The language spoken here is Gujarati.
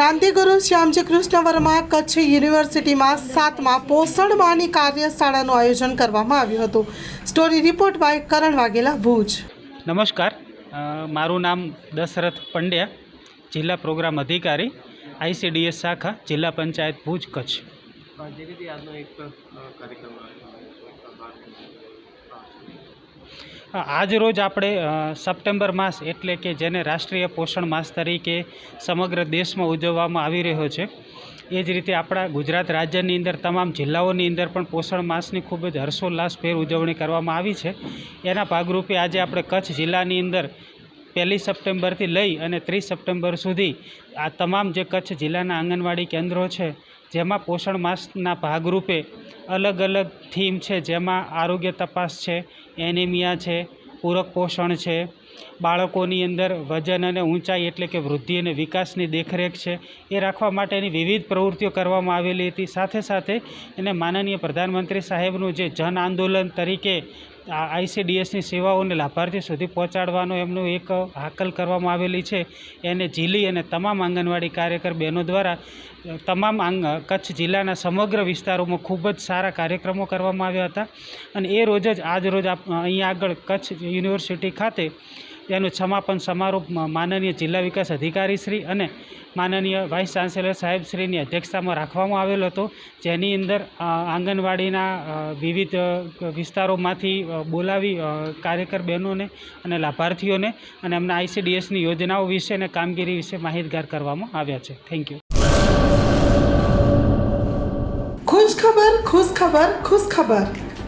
ક્રાંતિગુરુ શ્યામજી કૃષ્ણ વર્મા કચ્છ યુનિવર્સિટીમાં સાતમા પોષણ માની કાર્યશાળાનું આયોજન કરવામાં આવ્યું હતું. Story report by Karan Vaghela, Bhuj. નમસ્કાર. મારું નામ દશરથ પંડ્યા, જિલ્લા પ્રોગ્રામ અધિકારી, આઈસીડીએસ શાખા, જિલ્લા પંચાયત, ભુજ, કચ્છ. અ, આજ રોજ આપણે સપ્ટેમ્બર માસ એટલે કે જેને રાષ્ટ્રીય પોષણ માસ તરીકે સમગ્ર દેશમાં ઉજવવામાં આવી રહ્યો છે એ જ રીતે આપણા ગુજરાત રાજ્યની અંદર તમામ જિલ્લાઓની અંદર પણ પોષણ માસની ખૂબ જ હર્ષોલ્લાસભેર ઉજવણી કરવામાં આવી છે. એના ભાગરૂપે આજે આપણે કચ્છ જિલ્લાની અંદર પહેલી સપ્ટેમ્બરથી લઈ અને ત્રીસ સપ્ટેમ્બર સુધી આ તમામ જે કચ્છ જિલ્લાના આંગણવાડી કેન્દ્રો છે જેમાં પોષણ માસના ભાગરૂપે અલગ અલગ થીમ છે. જેમાં આરોગ્ય તપાસ છે, એનિમિયા છે, પૂરક પોષણ છે, બાળકોની અંદર વજન અને ઊંચાઈ એટલે કે વૃદ્ધિ અને વિકાસની દેખરેખ છે. એ રાખવા માટેની વિવિધ પ્રવૃત્તિઓ કરવામાં આવેલી હતી. સાથે સાથે એને માનનીય પ્રધાનમંત્રી સાહેબનું જે જન આંદોલન તરીકે આઈસીડીએસની સેવાઓને લાભાર્થી સુધી પહોંચાડવાનો એમનું એક હાકલ કરવામાં આવેલી છે. એને ઝીલી અને તમામ આંગણવાડી કાર્યકર બહેનો દ્વારા તમામ કચ્છ જિલ્લાના સમગ્ર વિસ્તારોમાં ખૂબ જ સારા કાર્યક્રમો કરવામાં આવ્યા હતા. અને એ રોજ જ, આજ રોજ અહીંયા આગળ કચ્છ યુનિવર્સિટી ખાતે એનું સમાપન સમારોહ માનનીય જિલ્લા વિકાસ અધિકારી શ્રી અને માનનીય વાઇસ ચાન્સેલર સાહેબશ્રીની અધ્યક્ષતામાં રાખવામાં આવેલો હતો. જેની અંદર આંગણવાડીના વિવિધ વિસ્તારોમાંથી બોલાવી કાર્યકર બહેનોને અને લાભાર્થીઓને અને એમના આઈસીડીએસની યોજનાઓ વિશે અને કામગીરી વિશે માહિતગાર કરવામાં આવ્યા છે. થેન્ક યુ ખુશ ખબર ખુશ ખબર ખુશ ખબર